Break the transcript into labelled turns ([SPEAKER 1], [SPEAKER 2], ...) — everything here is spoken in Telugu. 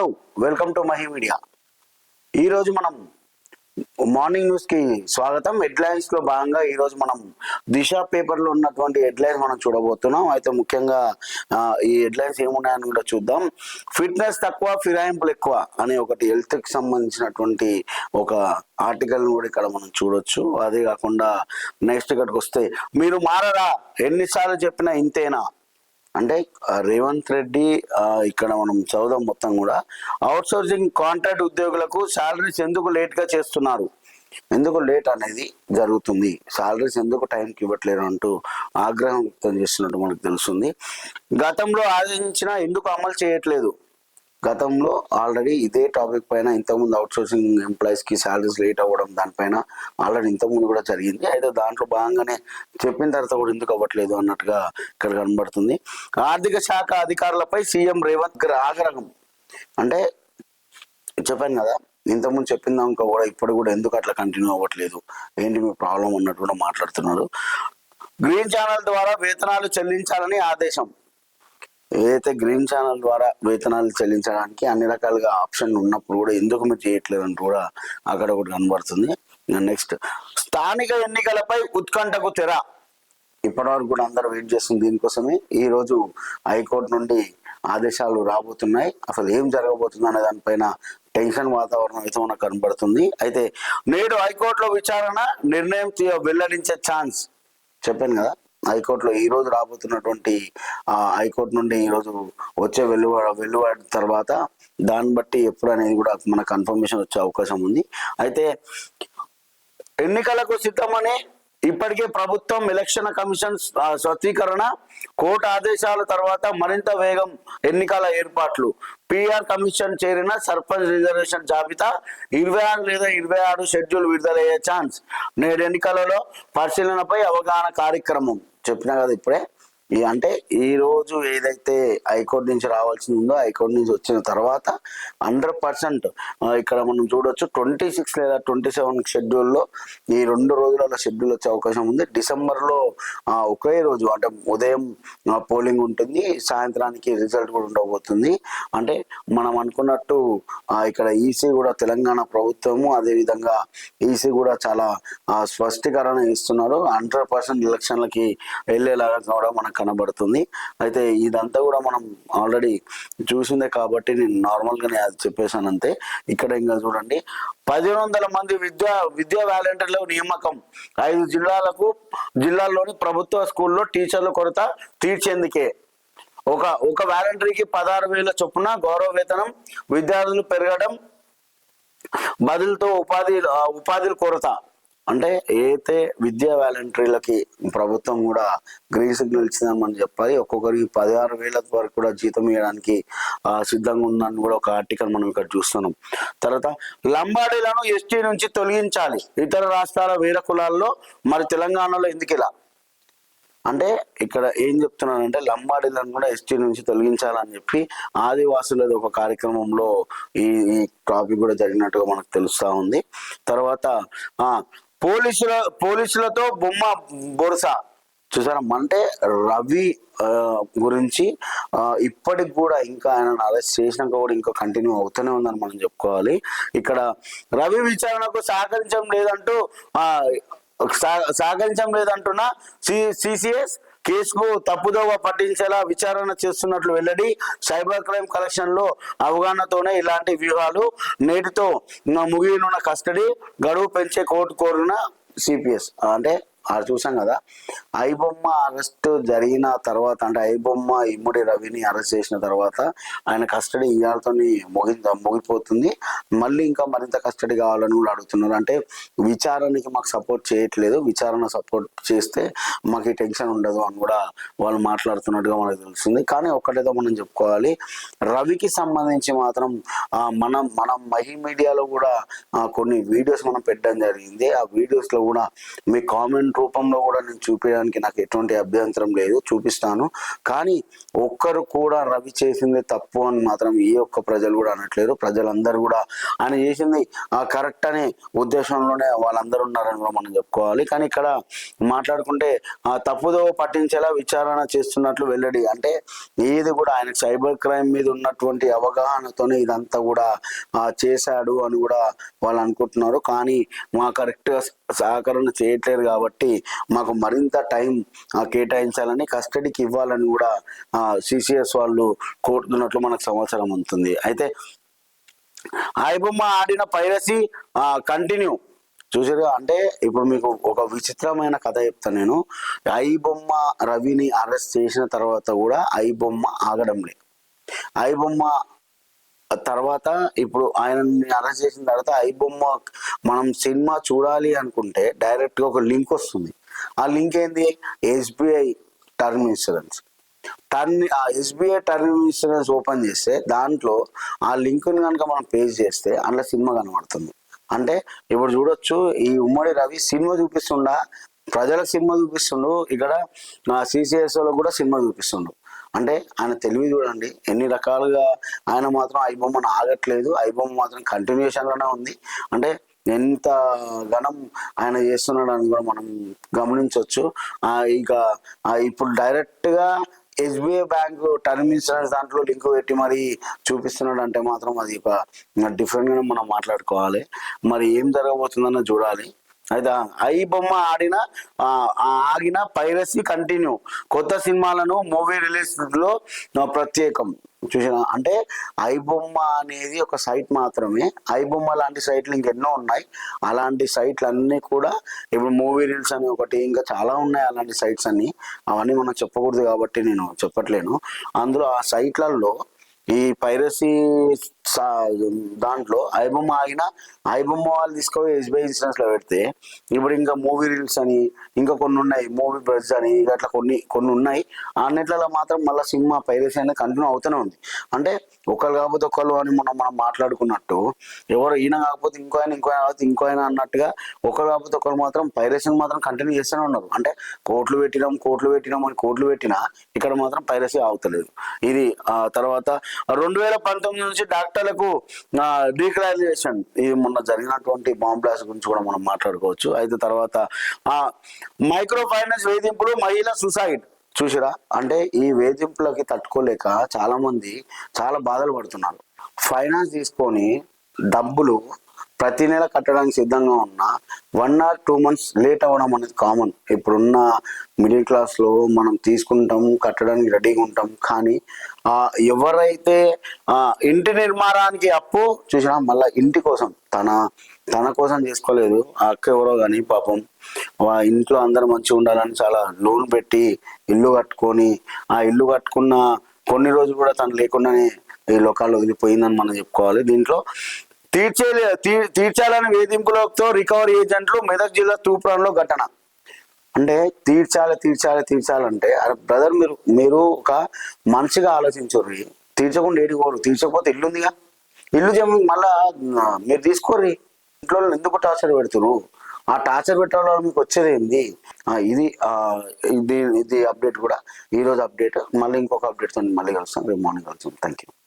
[SPEAKER 1] Hello welcome to Mahi media. ఈరోజు మనం మార్నింగ్ న్యూస్కి స్వాగతం. హెడ్లైన్స్లో భాగంగా ఈరోజు మనం దిశ పేపర్లో ఉన్నటువంటి హెడ్లైన్స్ మనం చూడబోతున్నాం. అయితే ముఖ్యంగా ఈ హెడ్లైన్స్ ఏమున్నాయని కూడా చూద్దాం. ఫిట్నెస్ తక్కువ ఫిరాయింపులు ఎక్కువ అనే ఒకటి హెల్త్కి సంబంధించినటువంటి ఒక ఆర్టికల్ కూడా ఇక్కడ మనం చూడొచ్చు. అదే కాకుండా నెక్స్ట్ ఇక్కడికి వస్తే మీరు మారరా? ఎన్నిసార్లు చెప్పినా ఇంతేనా? అంటే రేవంత్ రెడ్డి ఇక్కడ మనం చదువుదాం మొత్తం కూడా. అవుట్ సోర్సింగ్ కాంట్రాక్ట్ ఉద్యోగులకు శాలరీస్ ఎందుకు లేట్గా చేస్తున్నారు? ఎందుకు లేట్ అనేది జరుగుతుంది. శాలరీస్ ఎందుకు టైంకి ఇవ్వట్లేరు అంటూ ఆగ్రహం వ్యక్తం చేస్తున్నట్టు మనకు తెలుస్తుంది. గతంలో ఆదేశించిన ఎందుకు అమలు చేయట్లేదు? గతంలో ఆల్రెడీ ఇదే టాపిక్ పైన ఇంతకుముందు అవుట్ సోర్సింగ్ ఎంప్లాయీస్కి శాలరీస్ లేట్ అవ్వడం దానిపైన ఆల్రెడీ ఇంతకుముందు కూడా జరిగింది. అయితే దాంట్లో భాగంగానే చెప్పిన తర్వాత కూడా ఎందుకు అవ్వట్లేదు అన్నట్టుగా ఇక్కడ కనబడుతుంది. ఆర్థిక శాఖ అధికారులపై సీఎం రేవంత్ ఆగ్రహం. అంటే చెప్పాను కదా ఇంతకుముందు చెప్పిన దాకా కూడా ఇప్పుడు కూడా ఎందుకు అట్లా కంటిన్యూ అవ్వట్లేదు? ఏంటి మీ ప్రాబ్లం అన్నట్టు కూడా మాట్లాడుతున్నారు. గ్రీన్ ఛానల్ ద్వారా వేతనాలు చెల్లించాలని ఆదేశం. ఏదైతే గ్రీన్ ఛానల్ ద్వారా వేతనాలు చెల్లించడానికి అన్ని రకాలుగా ఆప్షన్ ఉన్నప్పుడు కూడా ఎందుకు మీరు చేయట్లేదు అని కూడా అక్కడ ఒకటి కనబడుతుంది. నెక్స్ట్ స్థానిక ఎన్నికలపై ఉత్కంఠకు తెర. ఇప్పటివరకు కూడా అందరూ వెయిట్ చేస్తుంది దీనికోసమే ఈ రోజు హైకోర్టు నుండి ఆదేశాలు రాబోతున్నాయి. అసలు ఏం జరగబోతుంది అనే దానిపైన టెన్షన్ వాతావరణం అయితే మనకు కనబడుతుంది. అయితే నేడు హైకోర్టులో విచారణ నిర్ణయం వెల్లడించే ఛాన్స్ చెప్పాను కదా? హైకోర్టులో ఈ రోజు రాబోతున్నటువంటి ఆ హైకోర్టు నుండి ఈ రోజు వచ్చే వెలువ వెలువడిన తర్వాత దాన్ని బట్టి ఎప్పుడు అనేది కూడా మన కన్ఫర్మేషన్ వచ్చే అవకాశం ఉంది. అయితే ఎన్నికలకు సిద్ధమని ఇప్పటికే ప్రభుత్వం ఎలక్షన్ కమిషన్ ఆ, కోర్టు ఆదేశాల తర్వాత మరింత వేగం ఎన్నికల ఏర్పాట్లు. పిఆర్ కమిషన్ చేరిన సర్పంచ్ రిజర్వేషన్ జాబితా ఇరవై ఆరు లేదా ఇరవై ఆరు షెడ్యూల్ విడుదలయ్యే ఛాన్స్ నేడు ఎన్నికలలో పరిశీలనపై అవగాహన కార్యక్రమం. చెప్పినా కదా ఇప్పుడే. అంటే ఈ రోజు ఏదైతే హైకోర్టు నుంచి రావాల్సింది ఉందో హైకోర్టు నుంచి వచ్చిన తర్వాత హండ్రెడ్ పర్సెంట్ ఇక్కడ మనం చూడొచ్చు ట్వంటీ సిక్స్ లేదా ట్వంటీ సెవెన్ షెడ్యూల్లో ఈ రెండు రోజుల షెడ్యూల్ వచ్చే అవకాశం ఉంది. డిసెంబర్లో ఒకే రోజు అంటే ఉదయం పోలింగ్ ఉంటుంది సాయంత్రానికి రిజల్ట్ కూడా ఉండబోతుంది. అంటే మనం అనుకున్నట్టు ఇక్కడ ఈసీ కూడా తెలంగాణ ప్రభుత్వము అదేవిధంగా ఈసీ కూడా చాలా స్పష్టీకరణ ఇస్తున్నారు. హండ్రెడ్ పర్సెంట్ ఎలక్షన్లకి వెళ్ళేలాగా కూడా మనకు కనబడుతుంది. అయితే ఇదంతా కూడా మనం ఆల్రెడీ చూసిందే కాబట్టి నేను నార్మల్గానే అది చెప్పేశాను అంతే ఇక్కడ ఇంకా చూడండి. పదిహేను వందల మంది విద్యా విద్యా వాలంటీర్ల నియామకం. ఐదు జిల్లాలకు జిల్లాల్లోని ప్రభుత్వ స్కూల్లో టీచర్ల కొరత తీర్చేందుకే. ఒక ఒక వాలంటీర్కి పదహారు వేల చొప్పున గౌరవ వేతనం విద్యార్థులు పెరగడం బదులుతో ఉపాధి ఉపాధుల కొరత. అంటే ఏదైతే విద్యా వాలంటీర్లకి ప్రభుత్వం కూడా గ్రీన్ సిగ్నల్ ఇచ్చిందని మనం చెప్పాలి ఒక్కొక్కరికి పదహారు వేల వరకు కూడా జీతం ఇవ్వడానికి సిద్ధంగా ఉందని కూడా ఒక ఆర్టికల్ మనం ఇక్కడ చూస్తున్నాం. తర్వాత లంబాడీలను ఎస్టీ నుంచి తొలగించాలి. ఇతర రాష్ట్రాల వేరే కులాల్లో మరి తెలంగాణలో ఎందుకు ఇలా? అంటే ఇక్కడ ఏం చెప్తున్నానంటే లంబాడీలను కూడా ఎస్టీ నుంచి తొలగించాలని చెప్పి ఆదివాసులది ఒక కార్యక్రమంలో ఈ ఈ టాపిక్ కూడా జరిగినట్టుగా మనకు తెలుస్తా ఉంది. తర్వాత పోలీసుల పోలీసులతో బొమ్మ బొరుస. చూసారా? అంటే రవి గురించి ఇప్పటికి కూడా ఇంకా ఆయన అరెస్ట్ చేసినాక కూడా ఇంకా కంటిన్యూ అవుతూనే ఉందని మనం చెప్పుకోవాలి. ఇక్కడ రవి విచారణకు సహకరించడం లేదంటూ సహ- సహకరించడం లేదంటున్న సి సిసిఎస్ కేసుకు తప్పుదోవ పట్టించేలా విచారణ చేస్తున్నట్లు వెల్లడి సైబర్ క్రైమ్ కలెక్షన్లో అవగాహనతోనే ఇలాంటి వ్యూహాలు నేటితో ముగియనున్న కస్టడీ గడువు పెంచే కోర్టు కోరిన సిపిఎస్ అంటే అది చూసాం కదా. ఐబొమ్మ అరెస్ట్ జరిగిన తర్వాత అంటే ఐబొమ్మ ఇమ్మడి రవిని అరెస్ట్ చేసిన తర్వాత ఆయన కస్టడీ ఇవాళతో ముగి ముగిపోతుంది. మళ్ళీ ఇంకా మరింత కస్టడీ కావాలని కూడా అడుగుతున్నారు. అంటే విచారణకి మాకు సపోర్ట్ చేయట్లేదు. విచారణ సపోర్ట్ చేస్తే మాకు ఈ టెన్షన్ ఉండదు అని కూడా వాళ్ళు మాట్లాడుతున్నట్టుగా మనకు తెలుస్తుంది. కానీ ఒక్కటేదో మనం చెప్పుకోవాలి. రవికి సంబంధించి మాత్రం మనం మనం మహి మీడియాలో కూడా కొన్ని వీడియోస్ మనం పెట్టడం జరిగింది. ఆ వీడియోస్లో కూడా మీ కామెంట్ రూపంలో కూడా నేను చూపించడానికి నాకు ఎటువంటి అభ్యంతరం లేదు చూపిస్తాను. కానీ ఒక్కరు కూడా రవి చేసింది తప్పు అని మాత్రం ఏ ఒక్క ప్రజలు కూడా అనట్లేదు. ప్రజలందరూ కూడా ఆయన చేసింది ఆ కరెక్ట్ అనే ఉద్దేశంలోనే వాళ్ళందరూ ఉన్నారని కూడా మనం చెప్పుకోవాలి. కానీ ఇక్కడ మాట్లాడుకుంటే ఆ తప్పుదో పట్టించేలా విచారణ చేస్తున్నట్లు వెల్లడి. అంటే ఏది కూడా ఆయన సైబర్ క్రైమ్ మీద ఉన్నటువంటి అవగాహనతోనే ఇదంతా కూడా ఆ, చేశాడు అని కూడా వాళ్ళు అనుకుంటున్నారు. కానీ మా కరెక్ట్గా సహకరణ చేయట్లేదు కాబట్టి మాకు మరింత టైం కేటాయించాలని కస్టడీకి ఇవ్వాలని కూడా సిసిఎస్ వాళ్ళు కోరుతున్నట్లు మనకు సమాచారం అందుతుంది. అయితే ఆయబొమ్మ ఆడిన పైరసీ కంటిన్యూ. చూసారు అంటే ఇప్పుడు మీకు ఒక విచిత్రమైన కథ చెప్తాను నేను. ఐబొమ్మ రవిని అరెస్ట్ చేసిన తర్వాత కూడా ఐబొమ్మ ఆగడం లేదు ఐబొమ్మ తర్వాత ఇప్పుడు ఆయనని అరెస్ట్ చేసిన తర్వాత ఐ బొమ్మ మనం సినిమా చూడాలి అనుకుంటే డైరెక్ట్గా ఒక లింక్ వస్తుంది. ఆ లింక్ ఏంది? SBI term insurance. టర్న్ ఆ ఎస్బీఐ టర్మ్ ఇన్సూరెన్స్ ఓపెన్ చేస్తే దాంట్లో ఆ లింక్ని కనుక మనం పేజ్ చేస్తే అందులో సినిమా కనబడుతుంది. అంటే ఇప్పుడు చూడొచ్చు ఈ ఉమ్మడి రవి సినిమా చూపిస్తుండ? ప్రజలకు సినిమా చూపిస్తుండు. ఇక్కడ సిసిఎస్లో కూడా సినిమా చూపిస్తుండు. అంటే ఆయన తెలివి చూడండి ఎన్ని రకాలుగా ఆయన మాత్రం ఐబొమ్మను ఆగట్లేదు. ఐబొమ్మ మాత్రం కంటిన్యూషన్లోనే ఉంది. అంటే ఎంత ఘనం ఆయన చేస్తున్నాడు అని కూడా మనం గమనించవచ్చు ఇంకా ఇక ఇప్పుడు డైరెక్ట్గా ఎస్బీఐ బ్యాంక్ టర్మ్ ఇన్సూరెన్స్ దాంట్లో లింక్ పెట్టి మరి చూపిస్తున్నాడు అంటే మాత్రం అది ఒక డిఫరెంట్గా మనం మాట్లాడుకోవాలి. మరి ఏం జరగబోతుందన్న చూడాలి. అయితే ఐ బొమ్మ ఆడిన ఆగిన పైరసీ కంటిన్యూ కొత్త సినిమాలను మూవీ రిలీజ్లో ప్రత్యేకం. చూసిన? అంటే ఐ బొమ్మ అనేది ఒక సైట్ మాత్రమే. ఐ బొమ్మ లాంటి సైట్లు ఇంకెన్నో ఉన్నాయి. అలాంటి సైట్లు అన్నీ కూడా ఇప్పుడు మూవీ రీల్స్ అని ఒకటి ఇంకా చాలా ఉన్నాయి అలాంటి సైట్స్ అన్ని. అవన్నీ మనం చెప్పకూడదు కాబట్టి నేను చెప్పట్లేను. అందులో ఆ సైట్లలో ఈ పైరసీ దాంట్లో ఐబొమ్మ ఆగిన ఐబొమ్మ వాళ్ళు తీసుకొని ఎస్బీఐ ఇన్సూరెన్స్లో పెడితే ఇప్పుడు ఇంకా మూవీ రీల్స్ అని ఇంకా కొన్ని ఉన్నాయి మూవీ బర్డ్స్ అని అట్లా కొన్ని కొన్ని ఉన్నాయి. అన్నిట్లలో మాత్రం మళ్ళీ సినిమా పైరసీ అనేది కంటిన్యూ అవుతూనే ఉంది. అంటే ఒకరు కాకపోతే ఒకళ్ళు అని మనం మనం మాట్లాడుకున్నట్టు ఎవరు ఈయన కాకపోతే ఇంకో ఆయన ఇంకో ఆయన కాకపోతే ఇంకో ఆయన అన్నట్టుగా ఒకరు కాకపోతే ఒకరు మాత్రం పైరసీని మాత్రం కంటిన్యూ చేస్తూనే ఉన్నారు. అంటే కోట్లు పెట్టినాం కోట్లు పెట్టినాం అని కోట్లు పెట్టినా ఇక్కడ మాత్రం పైరసీ అవుతలేదు ఇది ఆ తర్వాత రెండు వేల పంతొమ్మిది నుంచి డాక్టర్లకు డీక్లారిజేషన్ ఇది మొన్న జరిగినటువంటి బాంబ్ బ్లాస్ట్ గురించి కూడా మనం మాట్లాడుకోవచ్చు. అయితే తర్వాత ఆ మైక్రో ఫైనాన్స్ వేధింపులు మహిళ సుసైడ్. చూసిరా? అంటే ఈ వేధింపులకి తట్టుకోలేక చాలా మంది చాలా బాధలు పడుతున్నారు. ఫైనాన్స్ తీసుకొని డబ్బులు ప్రతి నెల కట్టడానికి సిద్ధంగా ఉన్నా one or two months late అవ్వడం అనేది కామన్ ఇప్పుడున్న మిడిల్ క్లాస్లో మనం తీసుకుంటాం కట్టడానికి రెడీగా ఉంటాం కానీ ఆ ఎవరైతే ఇంటి నిర్మాణానికి అప్పు చూసినా మళ్ళీ ఇంటి కోసం తన తన కోసం చేసుకోలేదు. ఆ అక్క ఎవరో కానీ పాపం వా ఇంట్లో అందరు మంచిగా ఉండాలని చాలా లోన్ పెట్టి ఇల్లు కట్టుకొని ఆ ఇల్లు కట్టుకున్న కొన్ని రోజులు కూడా తను లేకుండానే ఈ లోకాలు వదిలిపోయిందని మనం చెప్పుకోవాలి. దీంట్లో తీర్చే తీ- తీర్చాలని వేధింపులతో రికవరీ ఏజెంట్లు మెదక్ జిల్లా తూప్రాన్లో ఘటన. అంటే తీర్చాలి తీర్చాలి తీర్చాలంటే బ్రదర్ మీరు మీరు ఒక మనిషిగా ఆలోచించరు తీర్చకుండా ఏడుకోరు తీర్చకపోతే ఇల్లుందిగా. ఇల్లు జమ మళ్ళా మీరు తీసుకోర్రి. ఇంట్లో ఎందుకు టార్చర్ పెడుతురు ఆ టార్చర్ పెట్టడం వల్ల మీకు వచ్చేది ఏంది? ఇది ఇది ఇది అప్డేట్ కూడా. ఈ రోజు అప్డేట్. మళ్ళీ ఇంకొక అప్డేట్ మళ్ళీ కలుస్తాం. రేపు మార్నింగ్ కలుస్తాం. Thank you